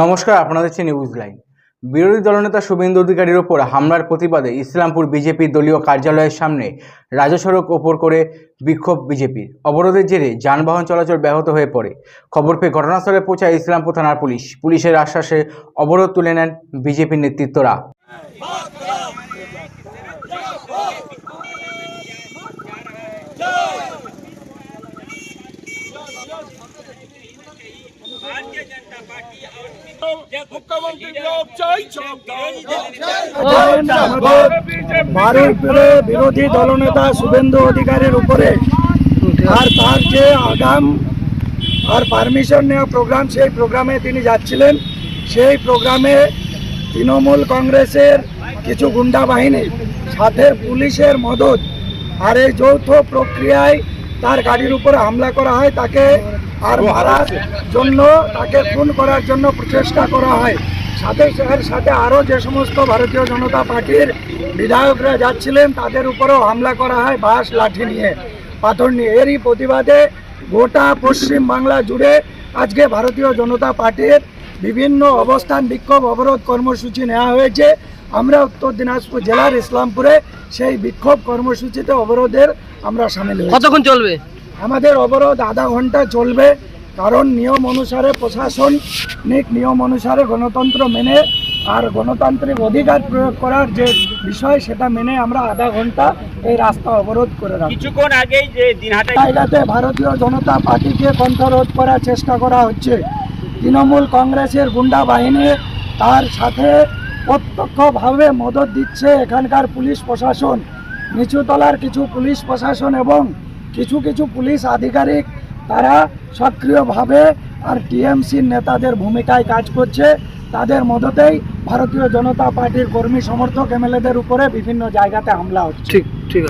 নমস্কার, আপনাদের news line বিরোধী দলনেতা শুভেন্দু অধিকারীর ওপর হামলার প্রতিবাদে ইসলামপুর বিজেপির দলীয় কার্যালয়ের সামনে রাজসড়ক সড়ক ওপর করে বিক্ষোভ বিজেপির। অবরোধের জেরে যানবাহন চলাচল ব্যাহত হয়ে পড়ে। খবর পেয়ে ঘটনাস্থলে পৌঁছায় ইসলামপুর থানার পুলিশ। পুলিশের আশ্বাসে অবরোধ তুলে নেন বিজেপির নেতৃত্বরা। বিরোধী দলনেতা শুভেন্দু অধিকারীর উপরে আর তার যে আগাম আর পারমিশন নেওয়া প্রোগ্রাম, সেই প্রোগ্রামে তিনি যাচ্ছিলেন। সেই প্রোগ্রামে তৃণমূল কংগ্রেসের কিছু গুন্ডা বাহিনী, সাথে পুলিশের মদত আর এই যৌথ প্রক্রিয়ায় তার গাড়ির উপরে হামলা করা হয়। তাকে আর মারার জন্য তাকে খুন করার জন্য প্রচেষ্টা করা হয়। সাথে এর সাথে আরও যে সমস্ত ভারতীয় জনতা পার্টির বিধায়করা যাচ্ছিলেন তাদের উপরেও হামলা করা হয় বাঁশ লাঠি নিয়ে পাথর নিয়ে। এরই প্রতিবাদে গোটা পশ্চিম বাংলা জুড়ে আজকে ভারতীয় জনতা পার্টির বিভিন্ন অবস্থান বিক্ষোভ অবরোধ কর্মসূচি নেওয়া হয়েছে। আমরা উত্তর দিনাজপুর জেলার ইসলামপুরে সেই বিক্ষোভ কর্মসূচিতে অবরোধের আমরা সামিল কতক্ষণ চলবে? আমাদের অবরোধ আধা ঘণ্টা চলবে কারণ নিয়ম অনুসারে প্রশাসনিক নিয়ম অনুসারে গণতন্ত্র মেনে আর গণতান্ত্রিক অধিকার প্রয়োগ করার যে বিষয় সেটা মেনে আমরা আধা ঘণ্টা এই রাস্তা অবরোধ করে রাখি কিছুক্ষণ আগেই যে ভারতীয় জনতা পার্টিকে কণ্ঠরোধ করার চেষ্টা করা হচ্ছে। তৃণমূল কংগ্রেসের গুন্ডা বাহিনী তার সাথে প্রত্যক্ষভাবে মদত দিচ্ছে এখানকার পুলিশ প্রশাসন। নিচুতলার কিছু পুলিশ প্রশাসন এবং কিছু কিছু পুলিশ আধিকারিক তারা সক্রিয়ভাবে আর টিএমসির নেতাদের ভূমিকায় কাজ করছে। তাদের মদতেই ভারতীয় জনতা পার্টির কর্মী সমর্থক এমএলএদের উপরে বিভিন্ন জায়গাতে হামলা হচ্ছে। ঠিক ঠিক